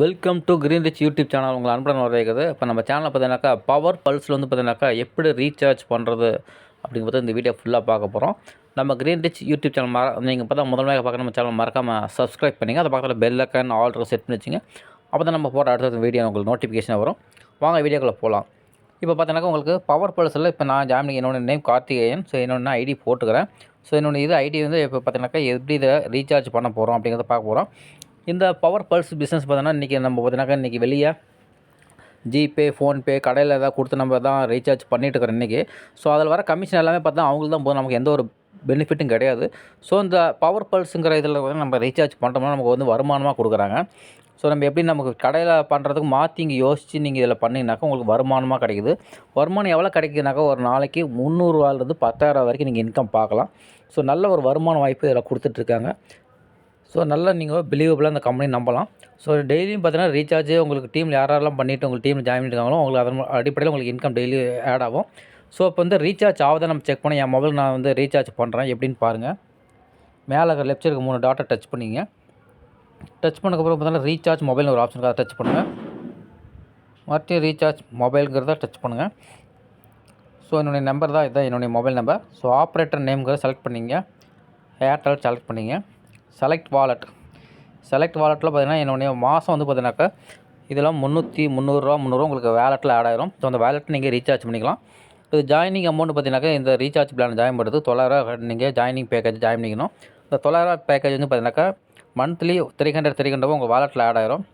Welcome to green rich YouTube channel உங்களை அன்புடன் வரவேற்கிறது. இப்போ நம்ம சேனலில் பார்த்தீங்கன்னாக்கா பவர் பல்ஸில் வந்து பார்த்தீங்கன்னாக்கா எப்படி ரீசார்ஜ் பண்ணுறது அப்படிங்கிறத இந்த வீடியோ ஃபுல்லாக பார்க்க போகிறோம் நம்ம கிரீன் ரிச் யூடியூப் சேனல் மற நீங்கள் பார்த்தா முதன்மையாக பார்க்க நம்ம சேனல் மறக்காமல் சப்ஸ்கிரைப் பண்ணிங்க. அதை பக்கத்தில் பெல் அக்கன் ஆல்ரெடி செட் பண்ணி வச்சுங்க. அப்போ தான் நம்ம போகிற அடுத்த வீடியோ உங்களுக்கு நோட்டிஃபிகேஷன் வரும். வாங்க வீடியோக்குள்ளே போகலாம் இப்போ பார்த்தீங்கன்னா உங்களுக்கு பவர் பல்ஸில் இப்போ நான் ஜாமினி என்னோட நேம் கார்த்திகேயன். ஸோ என்னோட ஐடி போட்டுக்கிறேன். ஸோ என்னோட இது ஐடி வந்து இப்போ பார்த்தீங்கன்னாக்கா எப்படி இதை ரீசார்ஜ் பண்ண போகிறோம் அப்படிங்கிறத பார்க்க போகிறோம் இந்த பவர் பல்ஸ் பிஸ்னஸ் பார்த்தோன்னா இன்றைக்கி நம்ம பார்த்தீங்கன்னாக்கா இன்றைக்கி வெளியே ஜிபே ஃபோன்பே கடையில் ஏதாவது கொடுத்து நம்ம தான் ரீசார்ஜ் பண்ணிட்டு இருக்கிறோம் இன்றைக்கி ஸோ அதில் வர கமிஷன் எல்லாமே பார்த்தா அவங்களுக்கு தான் போதும். நமக்கு எந்த ஒரு பெனிஃபிட்டும் கிடையாது. ஸோ இந்த பவர் பல்ஸுங்கிற இதில் வந்து நம்ம ரீசார்ஜ் பண்ணுறோம்னா நமக்கு வந்து வருமானமாக கொடுக்குறாங்க. ஸோ நம்ம எப்படி நமக்கு கடையில் பண்ணுறதுக்கு மாற்றி இங்கே யோசித்து நீங்கள் இதில் பண்ணிங்கனாக்கா உங்களுக்கு வருமானமாக கிடைக்குது. வருமானம் எவ்வளோ கிடைக்குதுனாக்கா ஒரு நாளைக்கு முந்நூறுவாலேருந்து பத்தாயிரம் வரைக்கும் நீங்கள் இன்கம் பார்க்கலாம். ஸோ நல்ல ஒரு வருமான வாய்ப்பு இதில் கொடுத்துட்ருக்காங்க ஸோ நல்லா நீங்கள் பிலீவபுளாக அந்த கம்பெனி நம்பலாம். ஸோ டெய்லியும் பார்த்தீங்கன்னா ரீசார்ஜ் உங்களுக்கு டீமில் யாரெல்லாம் பண்ணிவிட்டு உங்களுக்கு டீமில் ஜாயின் பண்ணியிருக்காங்களோ உங்களுக்கு அதன் அடிப்படையில் உங்களுக்கு இன்கம் டெய்லி ஆட் ஆகும். ஸோ இப்போ வந்து ரீசார்ஜ் ஆகுதை நம்ம செக் பண்ணி என் மொபைல் நான் வந்து ரீசார்ஜ் பண்ணுறேன் எப்படின்னு பாருங்கள் மேலே இருக்கிற லெஃப்ட் இருக்க மூணு டாட்டை டச் பண்ணிங்க. டச் பண்ணக்கப்புறம் பார்த்தீங்கன்னா ரீசார்ஜ் மொபைல்னு ஒரு ஆப்ஷன் அதை டச் பண்ணுங்கள் மறுபடியும் ரீசார்ஜ் மொபைலுங்கிறத டச் பண்ணுங்கள் ஸோ என்னுடைய நம்பர் தான் இதுதான் என்னுடைய மொபைல் நம்பர் ஸோ ஆப்ரேட்டர் நேம்ங்கிறத செலக்ட் பண்ணிங்க. ஏர்டெல் செலக்ட் பண்ணிங்க. செலக்ட் வாலெட் செலக்ட் வாலெட்டில் பார்த்தீங்கன்னா என்னுடைய மாதம் வந்து பார்த்தீங்கன்னாக்கா இதெல்லாம் முந்நூற்றி முந்நூறுரூவா முந்நூறுவா உங்களுக்கு வேலெட்டில் ஆட் ஆயிரும். ஸோ அந்த வேலெட் நீங்கள் ரீசார்ஜ் பண்ணிக்கலாம். இது ஜாயினிங் அமௌண்ட் பார்த்தீங்கன்னாக்கா இந்த ரீசார்ஜ் பிளான் ஜாயின் பண்ணுறது தொள்ளாயிரரூவா நீங்கள் ஜாயினிங் பேக்கேஜ் ஜாயின் பண்ணிக்கணும். இந்த தொள்ளாயிரரூவா பேக்கேஜ் வந்து பார்த்தீங்கன்னாக்கா monthly three hundred three hundred உங்கள் வேலெட்டில் ஆட் ஆயிரும்.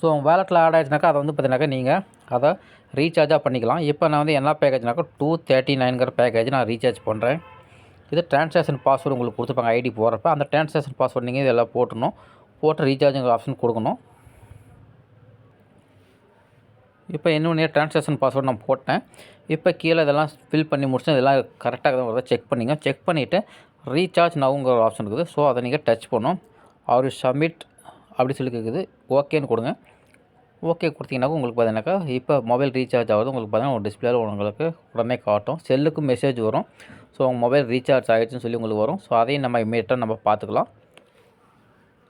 ஸோ உங்கள் வேலெட்டில் ஆட் ஆயிடுச்சுனாக்கா அதை வந்து பார்த்தீங்கன்னாக்கா நீங்கள் அதை ரீசார்ஜாக பண்ணிக்கலாம். இப்போ நான் வந்து என்ன பேக்கேஜ்னாக்கா டூ தேர்ட்டி நைன்கிற பேக்கேஜ் நான் ரீசார்ஜ் பண்ணுறேன் இது டிரான்சாக்ஷன் பாஸ்வேர்டு உங்களுக்கு கொடுத்துருப்பாங்க ஐடி போகிறப்ப அந்த டிரான்சாக்ஷன் பாஸ்வேர்டு நீங்கள் இதெல்லாம் போட்டணும் போட்டு ரீசார்ஜுங்கிற ஆப்ஷன் கொடுக்கணும். இப்போ என்னுடைய டிரான்சாக்ஷன் பாஸ்வேர்டு நான் போட்டேன். இப்போ கீழே இதெல்லாம் ஃபில் பண்ணி முடிச்சு இதெல்லாம் கரெக்டாக வருதா செக் பண்ணிங்க. செக் பண்ணிவிட்டு ரீசார்ஜ் நவுங்கிற ஒரு ஆப்ஷன் இருக்குது. ஸோ அதை நீங்கள் டச் பண்ணணும். அவர் சப்மிட் அப்படி சொல்லி கேட்குது ஓகேன்னு கொடுங்க. ஓகே கொடுத்தீங்கன்னாக்கா உங்களுக்கு பார்த்தீங்கன்னாக்கா இப்போ மொபைல் ரீசார்ஜ் ஆகுது. உங்களுக்கு பார்த்தீங்கன்னா ஒரு டிஸ்பிளேல உங்களுக்கு உடனே காட்டும். செல்லுக்கும் மெசேஜ் வரும். ஸோ உங்கள் மொபைல் ரீசார்ஜ் ஆகிடுச்சுன்னு சொல்லி உங்களுக்கு வரும். ஸோ அதையும் நம்ம இமீடியட்டாக நம்ம பார்த்துக்கலாம்.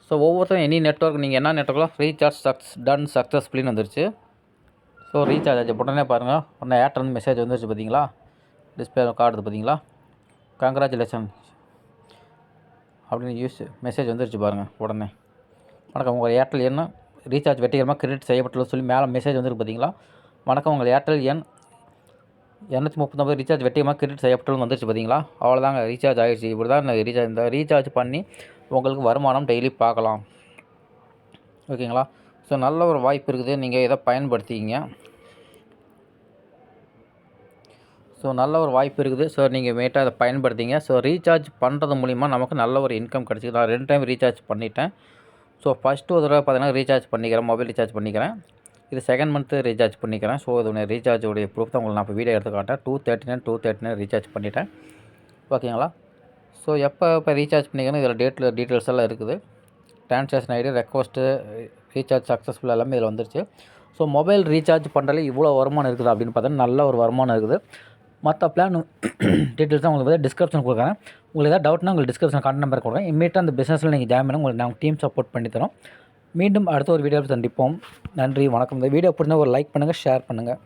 ஸோ ஒவ்வொருத்தரும் எனி நெட்ஒர்க் நீங்கள் என்ன நெட்ஒர்க்கோ ரீசார்ஜ் சக்ஸ் டன் சக்ஸஸ்ஃபுல்லின்னு வந்துருச்சு. ஸோ ரீசார்ஜ் ஆச்சு. உடனே பாருங்கள் உடனே ஏர்டெல் மெசேஜ் வந்துருச்சு பார்த்தீங்களா? டிஸ்பிளே காட்டுது பார்த்தீங்களா? கங்க்ராச்சுலேஷன் அப்படின்னு யூஸ் மெசேஜ் வந்துருச்சு பாருங்கள் உடனே. வணக்கம். உங்கள் ஏர்டெல் என்ன ரீசார்ஜ் வெற்றிகரமாக கிரெடிட் செய்யப்பட்டுள்ளது சொல்லி மேலே மெசேஜ் வந்துருக்கு பார்த்தீங்களா? வணக்கம். உங்கள் ஏர்டெல் எண் இரநூத்தி முப்பத்தொம்பது ரீசார்ஜ் வெட்டியமாக கிரெடிட் செய்யப்பட்டு வந்துருச்சு பார்த்தீங்களா? அவ்வளோதாங்க ரீசார்ஜ் ஆகிடுச்சு இப்படி தான் ரீசார்ஜ் இந்த ரீசார்ஜ் பண்ணி உங்களுக்கு வருமானம் டெய்லி பார்க்கலாம். ஓகேங்களா? ஸோ நல்ல ஒரு வாய்ப்பு இருக்குது. நீங்கள் இதை பயன்படுத்திக்கிங்க. ஸோ நல்ல ஒரு வாய்ப்பு இருக்குது. ஸோ நீங்கள் மேட்டாக அதை பயன்படுத்திங்க. ஸோ ரீசார்ஜ் பண்ணுறது மூலிமா நமக்கு நல்ல ஒரு இன்கம் கிடச்சிது நான் ரெண்டு டைம் ரீசார்ஜ் பண்ணிட்டேன். ஸோ ஃபஸ்ட்டு ஒரு தடவை பார்த்தீங்கன்னா ரீசார்ஜ் பண்ணிக்கிறேன். மொபைல் ரீசார்ஜ் பண்ணிக்கிறேன். இது செகண்ட் மந்த்து ரீசார்ஜ் பண்ணிக்கிறேன். ஸோ இதோடைய ரீசார்ஜோடைய ப்ரூஃப் தான் உங்களுக்கு நான் இப்போ வீடியோ எடுத்து காட்டேன் two thirty nine two thirty nine recharge பண்ணிட்டேன் ஓகேங்களா ஸோ எப்போ இப்போ ரீசார்ஜ் பண்ணிக்கணும் இதில் டேட்டில் டீட்டெயில்ஸ் எல்லாம் இருக்குது. Transaction ID request recharge successful எல்லாமே இதில் வந்துருச்சு. ஸோ மொபைல் ரீசார்ஜ் பண்ணுறதுல இவ்வளோ வருமானம் இருக்குது அப்படின்னு பார்த்தா நல்ல ஒரு வருமானம் இருக்குது. மற்ற பிளான் டீட்டெயில்ஸ் தான் உங்களுக்கு டிஸ்கிரிப்ஷன் கொடுக்குறேன். உங்களுக்கு ஏதாவது டவுட்னா உங்களுக்கு டிஸ்கிரிப்ஷன் கான்ட் நம்பர் கொடுக்குறேன். இமீடியட்டாக அந்த பிஸ்னஸில் நீங்கள் ஜாயின் பண்ணி உங்களுக்கு நாங்கள் டீம் சப்போர்ட் பண்ணி தரோம். மீண்டும் அடுத்த ஒரு வீடியோவில் சந்திப்போம். நன்றி வணக்கம். இந்த வீடியோ பிடிச்சா ஒரு லைக் பண்ணுங்கள் ஷேர் பண்ணுங்கள்